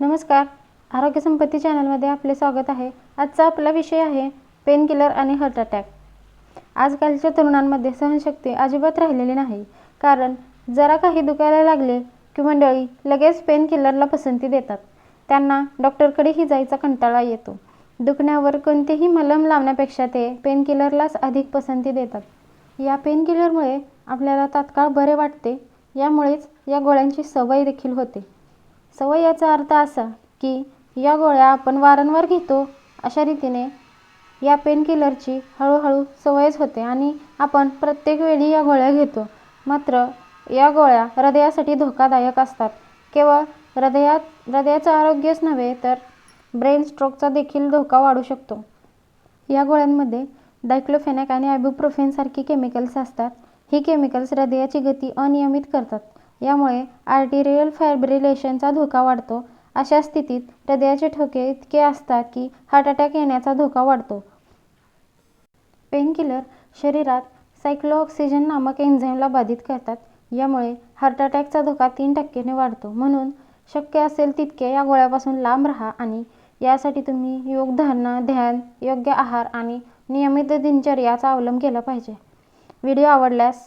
नमस्कार. आरोग्य संपत्ती चॅनलमध्ये आपले स्वागत आहे. आजचा आपला विषय आहे पेनकिलर आणि हार्ट अटॅक आजकालच्या तरुणांमध्ये सहनशक्ती अजिबात राहिलेली नाही. कारण जरा काही दुखायला लागले की मंडळी लगेच पेनकिलरला पसंती देतात. त्यांना डॉक्टरकडेही जायचा कंटाळा येतो. दुखण्यावर कोणतेही मलम लावण्यापेक्षा ते पेनकिलरलाच अधिक पसंती देतात. या पेनकिलरमुळे आपल्याला तात्काळ बरे वाटते. यामुळेच या गोळ्यांची सवय देखील होते. सवय याचा अर्थ असा की या गोळ्या आपण वारंवार घेतो अशा रीतीने. या पेनकिलरची हळूहळू सवयच होते आणि आपण प्रत्येक वेळी या गोळ्या घेतो. मात्र या गोळ्या हृदयासाठी धोकादायक असतात. केवळ हृदयात हृदयाचं आरोग्यच नव्हे तर ब्रेन स्ट्रोकचा देखील धोका वाढू शकतो. या गोळ्यांमध्ये डायक्लोफेनॅक आणि आयबुप्रोफेनसारखी केमिकल्स असतात. ही केमिकल्स हृदयाची गती अनियमित करतात. यामुळे आर्टिरियल फायब्रिलेशनचा धोका वाढतो. अशा स्थितीत हृदयाचे ठोके इतके असतात की हार्ट अटॅक येण्याचा धोका वाढतो. पेनकिलर शरीरात सायक्लोऑक्सिजन नामक एन्झाईमला बाधित करतात. यामुळे हार्ट अटॅकचा धोका तीन टक्क्याने वाढतो. म्हणून शक्य असेल तितके या गोळ्यापासून लांब राहा आणि यासाठी तुम्ही योगधारणा ध्यान योग्य आहार आणि नियमित दिनचर्याचा अवलंब केला पाहिजे. व्हिडिओ आवडल्यास